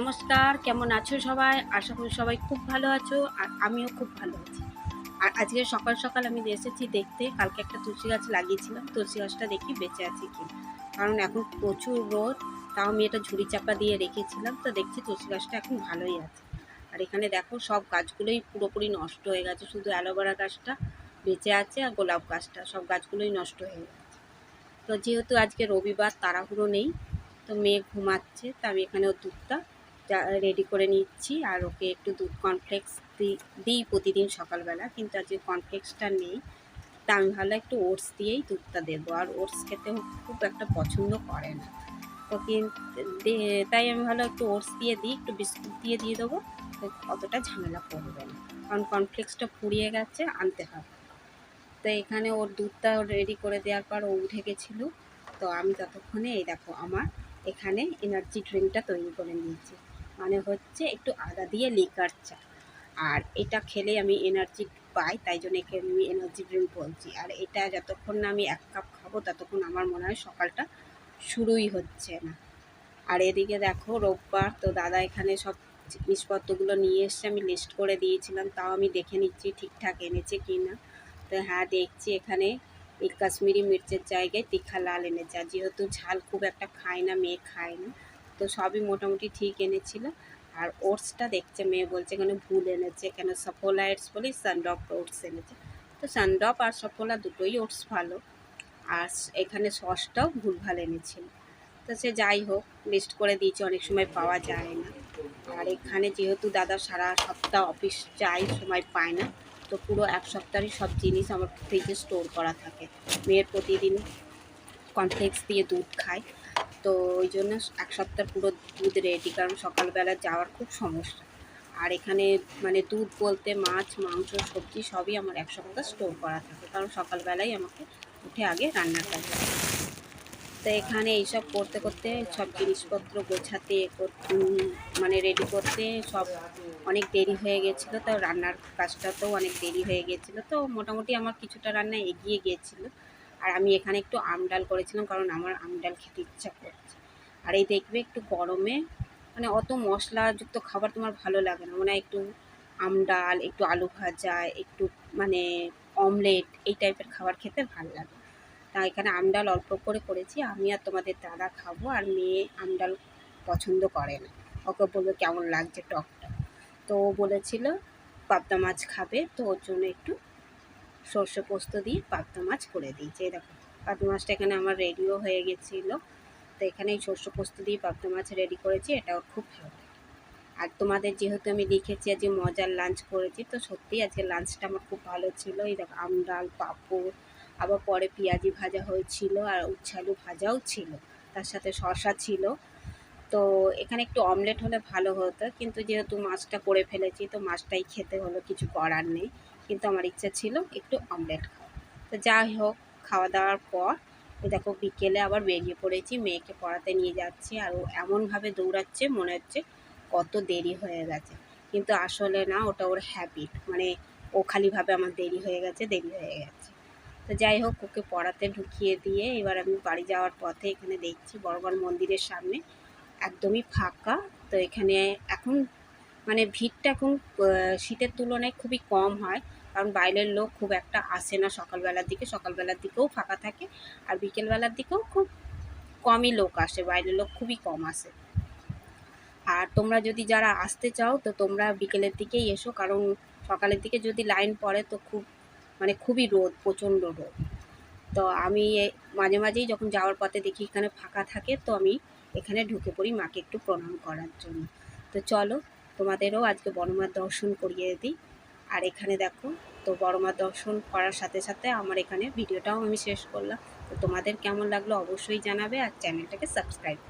নমস্কার, কেমন আছো সবাই? আশা করি সবাই খুব ভালো আছো, আর আমিও খুব ভালো আছি। আর আজকে সকাল সকাল আমি এসেছি দেখতে, কালকে একটা তুলসী গাছ লাগিয়েছিলাম, তুলসী গাছটা দেখি বেঁচে আছে কি কারণ এখন প্রচুর রোদ, তাও আমি এটা ঝুড়ি চাপা দিয়ে রেখেছিলাম, তো দেখছি তুলসী গাছটা এখন ভালোই আছে। আর এখানে দেখো সব গাছগুলোই পুরোপুরি নষ্ট হয়ে গেছে, শুধু অ্যালোভেরা গাছটা বেঁচে আছে আর গোলাপ গাছটা, সব গাছগুলোই নষ্ট হয়ে গেছে। তো যেহেতু আজকে রবিবার, তাড়াহুড়ো নেই, তো মেয়ে ঘুমাচ্ছে, তা আমি এখানে ওর দুধটা রেডি করে নিচ্ছি আর ওকে একটু দুধ কর্নফ্লেক্স দিই প্রতিদিন সকালবেলা। কিন্তু আজকে কর্নফ্লেক্সটা নেই। তা আমি ভালো একটু ওটস দিয়েই দুধটা দেবো। আর ওটস খেতে খুব একটা পছন্দ করে না। তো তাই আমি ভালো একটু ওটস দিয়ে দিই, একটু বিস্কুট দিয়ে দিয়ে দেবো। অতটা ঝামেলা করবে না। কারণ কর্নফ্লেক্সটা ফুরিয়ে গেছে, আনতে হবে। তো এখানে ওর দুধটা রেডি করে দেওয়ার পর ও উঠে গেছিল। তো আমি ততক্ষণে এই দেখো আমার এখানে এনার্জি ড্রিঙ্কটা তৈরি করে নিয়েছি। মানে হচ্ছে একটু আদা দিয়ে লিকার চা। আর এটা খেলে আমি এনার্জি পাই, তাই জন্য একে আমি এনার্জি ড্রিঙ্ক বলছি। আর এটা যতক্ষণ না আমি এক কাপ খাব, ততক্ষণ আমার মনে হয় সকালটা শুরুই হচ্ছে না। আর এদিকে দেখো, রোববার তো দাদা এখানে সব জিনিসপত্রগুলো নিয়ে এসছে, আমি লিস্ট করে দিয়েছিলাম, তাও আমি দেখে নিচ্ছি ঠিকঠাক এনেছে কি না তো হ্যাঁ দেখছি এখানে এই কাশ্মীরি মির্চের জায়গায় তীখা লাল এনেছে। আর যেহেতু ঝাল খুব একটা খায় না, মেয়ে খায় না। তো সবই মোটামুটি ঠিক এনেছিল। আর ওটসটা দেখছে, মেয়ে বলছে এখানে ভুল এনেছে, কেন সফোলা ওটস বলি সানড্রপ ওটস এনেছে। তো সানড্রপ আর সফোলা দুটোই ওটস ভালো। আর এখানে সসটাও ভুলভাল এনেছিল। তো সে যাই হোক লিস্ট করে দিয়েছে, অনেক সময় পাওয়া যায় না। আর এখানে যেহেতু দাদা সারা সপ্তাহ অফিস যায়, সময় পায় না, তো পুরো এক সপ্তাহের সব জিনিস আমার ফ্রিজে স্টোর করা থাকে। মেয়ের প্রতিদিন কমপ্লেক্স দিয়ে দুধ খায়। তো ওই জন্য এক সপ্তাহ পুরো দুধ রেডি কারণ সকালবেলা যাওয়ার খুব সমস্যা। আর এখানে মানে দুধ বলতে মাছ, মাংস, সবজি সবই আমার এক সপ্তাহ স্টোর করা থাকে, কারণ সকালবেলাই আমাকে উঠে আগে রান্না করতে তো এখানে এইসব করতে করতে সব জিনিসপত্র গোছাতে মানে রেডি করতে সব অনেক দেরি হয়ে গেছিল, তো রান্নার কাজটাতেও অনেক দেরি হয়ে গেছিল, তো মোটামুটি আমার কিছুটা রান্না এগিয়ে গিয়েছিল আর আমি এখানে একটু আমডাল করেছিলাম কারণ আমার আমডাল খেতে ইচ্ছা করছে। আর এই দেখবে একটু গরমে মানে অত মশলাযুক্ত খাবার তোমার ভালো লাগে না। মানে একটু আমডাল একটু আলু ভাজা, একটু মানে অমলেট এই টাইপের খাবার খেতে ভালো লাগে। তা এখানে আমডাল অল্প করে করেছি। আমি আর তোমাদের দাদা খাব আর মেয়ে আমডাল পছন্দ করে না। ওকে বলবে কেমন লাগছে টকটা। তো বলেছিল পাবদা মাছ খাবে, তো ওর জন্য একটু সর্ষে পোস্ত দিয়ে পাবদা মাছ করে দিয়েছি দেখো। পাবদা মাছটা এখানে আমার রেডিও হয়ে গেছিল। তো এখানে এই সর্ষে পোস্ত দিয়ে পাবদা মাছ রেডি করেছি এটাও খুব ভালো আর তোমাদের যেহেতু আমি লিখেছি আজকে মজার লাঞ্চ করেছি, তো সত্যিই আজকে লাঞ্চটা আমার খুব ভালো ছিল। এই দেখো আমডাল পাঁপড়, আবার পরে পেঁয়াজি ভাজা হয়েছিল আর উচ্ছালু ভাজাও ছিল, তার সাথে শশা ছিল। তো এখানে একটু অমলেট হলে ভালো হতো, কিন্তু যেহেতু মাছটা করে ফেলেছি, তো মাছটাই খেতে হলো, কিছু করার নেই। কিন্তু আমার ইচ্ছা ছিল একটু অমলেট খাওয়া। তো যাই হোক, খাওয়া দাওয়ার পর দেখো বিকেলে আবার বেরিয়ে পড়েছি, মেয়েকে পড়াতে নিয়ে যাচ্ছি আর ও এমনভাবে দৌড়াচ্ছে মনে হচ্ছে কত দেরি হয়ে গেছে। কিন্তু আসলে না, ওটা ওর হ্যাবিট মানে ও খালিভাবে আমার দেরি হয়ে গেছে, দেরি হয়ে গেছে। তো যাই হোক, ওকে পড়াতে ঢুকিয়ে দিয়ে এবার আমি বাড়ি যাওয়ার পথে এখানে দেখছি বড়গড় মন্দিরের সামনে একদমই ফাঁকা। তো এখানে এখন মানে ভিড়টা এখন শীতের তুলনায় খুবই কম হয়। কারণ বাইরের লোক খুব একটা আসে না সকালবেলার দিকে। সকালবেলার দিকেও ফাঁকা থাকে আর বিকেলবেলার দিকেও খুব কমই লোক আসে। বাইরের লোক খুবই কম আসে। আর তোমরা যদি যারা আসতে চাও, তো তোমরা বিকেলের দিকেই এসো। কারণ সকালের দিকে যদি লাইন পড়ে, তো খুব মানে খুবই রোদ, প্রচণ্ড রোদ। তো আমি মাঝে মাঝেই যখন যাওয়ার পথে দেখি এখানে ফাঁকা থাকে, তো আমি এখানে ঢুকে পড়ি মাকে একটু প্রণাম করার জন্য। তো চলো তোমাদেরও আজকে বড়মার দর্শন করিয়ে দিই। আর এখানে দেখো, তো বড়মার দর্শন করার সাথে সাথে আমার এখানে ভিডিওটাও আমি শেষ করলাম। তো তোমাদের কেমন লাগল অবশ্যই জানাবে আর চ্যানেলটাকে সাবস্ক্রাইব